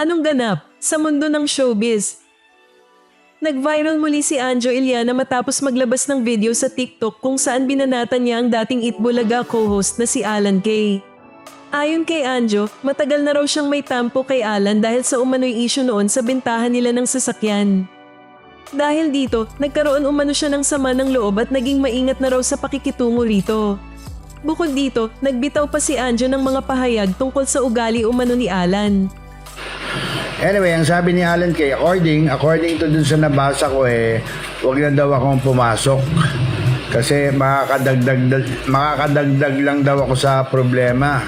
Anong ganap sa mundo ng showbiz? Nag-viral muli si Anjo Iliana matapos maglabas ng video sa TikTok kung saan binanatan niya ang dating Itbulaga co-host na si Alan Kay. Ayon kay Anjo, matagal na raw siyang may tampo kay Alan dahil sa umano'y issue noon sa bintahan nila ng sasakyan. Dahil dito, nagkaroon umano siya ng sama ng loob at naging maingat na raw sa pakikitungo rito. Bukod dito, nagbitaw pa si Anjo ng mga pahayag tungkol sa ugali umano ni Alan. Anyway, ang sabi ni Alan kay according, according to dun sa nabasa ko eh, wag na daw akong pumasok. Kasi makakadagdag, makakadagdag lang daw ako sa problema.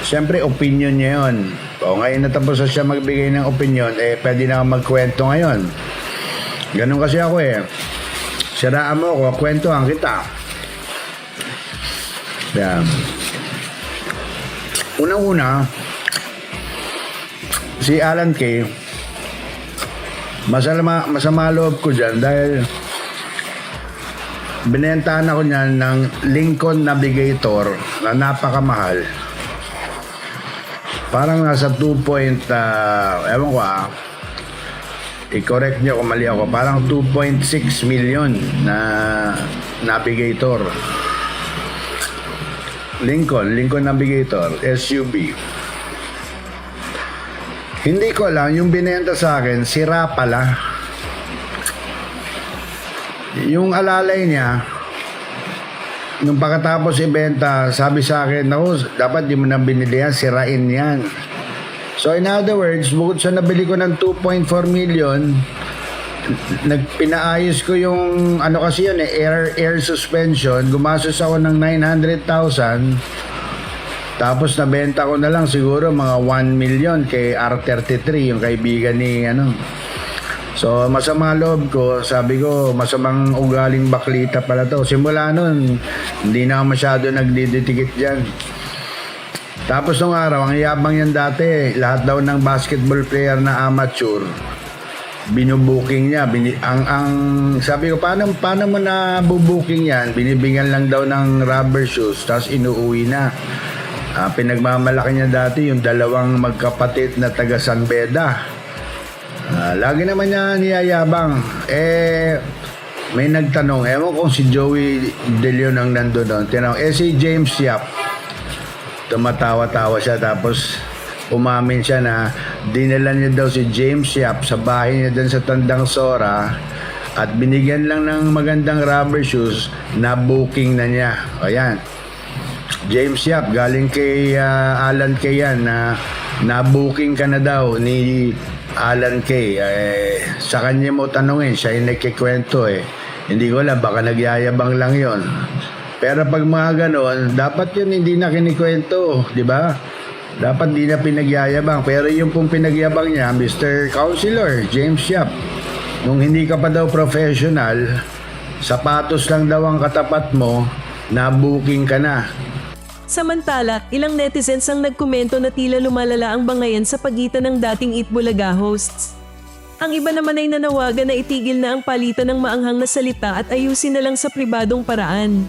Siyempre, opinion niya yun. O ngayon natapos na siya magbigay ng opinion, eh pwede na magkwento ngayon. Ganun kasi ako eh. Siraan mo ako, kwentuhan kita. Yan. Unang-una, si Alan Kay, masama, masama loob ko dyan dahil binentahan ako niyan ng Lincoln Navigator na napakamahal. Parang nasa 2 point, ah, ewan ko ah, i-correct niyo kung mali ako, parang 2.6 million na Navigator. Lincoln, Lincoln Navigator, SUV. Hindi ko alam, yung binenta sa akin, sira pala. Yung alalay niya, nung pagkatapos ibenta, sabi sa akin, naku, dapat di mo na binili yan, sirain yan. So in other words, bukod sa nabili ko ng 2.4 million, nagpinaayos ko yung ano kasi yun eh, air, air suspension, gumastos ako ng 900,000 tapos nabenta ko na lang siguro mga 1 million kay R33, yung kaibigan ni ano. So masama loob ko, sabi ko masamang ugaling baklita pala to. Simula nun, hindi na ako masyado nagdidikit dyan. Tapos nung araw, ang yabang yan dati, lahat daw ng basketball player na amateur, binubuking niya. Bini, ang, ang, sabi ko, paano, paano mo na bubuking yan? Binibigyan lang daw ng rubber shoes, tapos inuuwi na. Ah, pinagmamalaki niya dati yung dalawang magkapatid na taga San Beda. Ah, lagi naman niya niyayabang. Eh, may nagtanong, ewan kung si Joey De Leon ang nandun doon. Tinanong, eh si James Yap, tumatawa-tawa siya tapos umamin siya na dinala niya daw si James Yap sa bahay niya doon sa Tandang Sora at binigyan lang ng magandang rubber shoes na booking na niya. Ayan. James Yap, galing kay ah, Alan Kay yan na na-booking ka na daw ni Alan Kay. Eh, sa kanya mo tanungin, siya yung nagkikwento eh. Hindi ko alam, baka nagyayabang lang yon. Pero pag mga ganon, dapat yun hindi na kinikwento, di ba? Dapat di na pinagyayabang. Pero yung pong pinagyabang niya, Mr. Counselor, James Yap, nung hindi ka pa daw professional, sapatos lang daw ang katapat mo, na-booking ka na. Samantala, ilang netizens ang nagkomento na tila lumalala ang bangayan sa pagitan ng dating Itbulaga hosts. Ang iba naman ay nanawagan na itigil na ang palitan ng maanghang na salita at ayusin na lang sa pribadong paraan.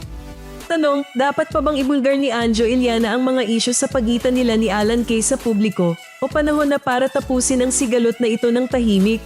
Tanong, dapat pa bang ibulgar ni Anjo Iliana ang mga isyu sa pagitan nila ni Alan Kay sa publiko o panahon na para tapusin ang sigalot na ito ng tahimik?